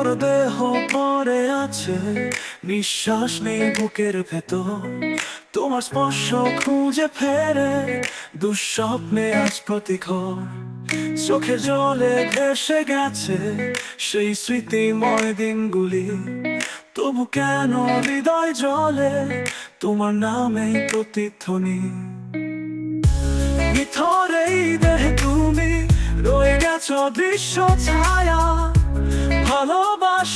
তোর দেহ পরে আছে, নিঃশ্বাস নেই বুকের ভেতর। তোমার স্পর্শ খুঁজে ফেরে, দুঃস্বপ্নে আজ প্রতিঘর। চোখে জলে ভেসে গেছে সেই স্মৃতিময় দিনগুলি। তবু কেন হৃদয় জলে তোমার নামেই প্রতিধ্বনি? ভিতরেই দেহে তুমি রয়ে গেছ দৃশ্য ছায়া।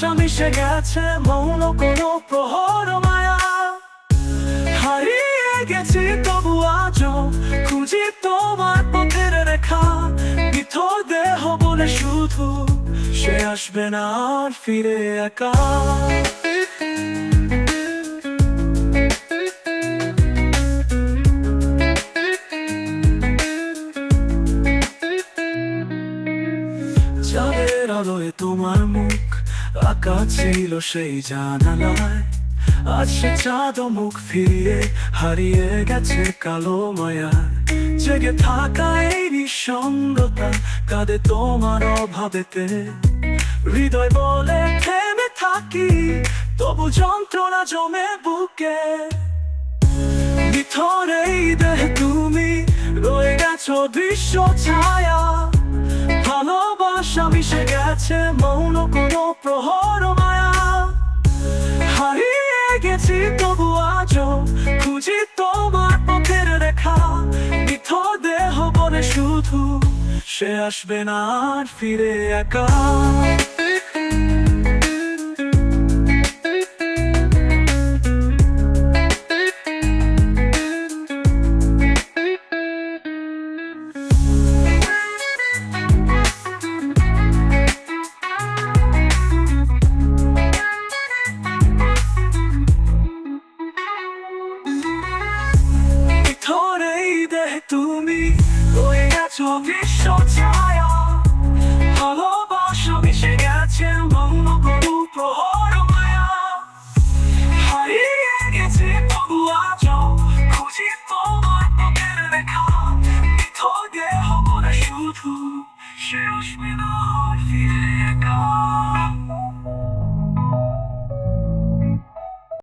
ভালোবাসা মিশে গেছে, মৌন কোনো প্রহর মায়া। হারিয়ে গেছি তবু আজও, খুঁজি তোমার পথের রেখা। ভিতর দেহ বলে শুধু সে আসবে না আর ফিরে একা। চাঁদের আলোয় তোমার মুখ আঁকা ছিল সেই জানালায়। আজ সে চাঁদ মুখ ফিরিয়ে হারিয়ে গেছে কালো মায়া জেগে থাকা এই নিঃসঙ্গতা কাঁদে তোমার অভাবেতে। হৃদয় বলে থেমে থাকি, তবু যন্ত্রণা জমে বুকে। ভিতরেই দেহ তুমি, রয়ে গেছো দৃশ্য ছায়া। গেছে মৌন কোনো প্রহর মায়া। হারিয়ে গেছি তবু আজও খুঁজি তোমার পথের রেখা। বিথ দেহ বলে শুধু সে আসবে না আর ফিরে একা। রয়ে গেছো বিশ্ব ছায়া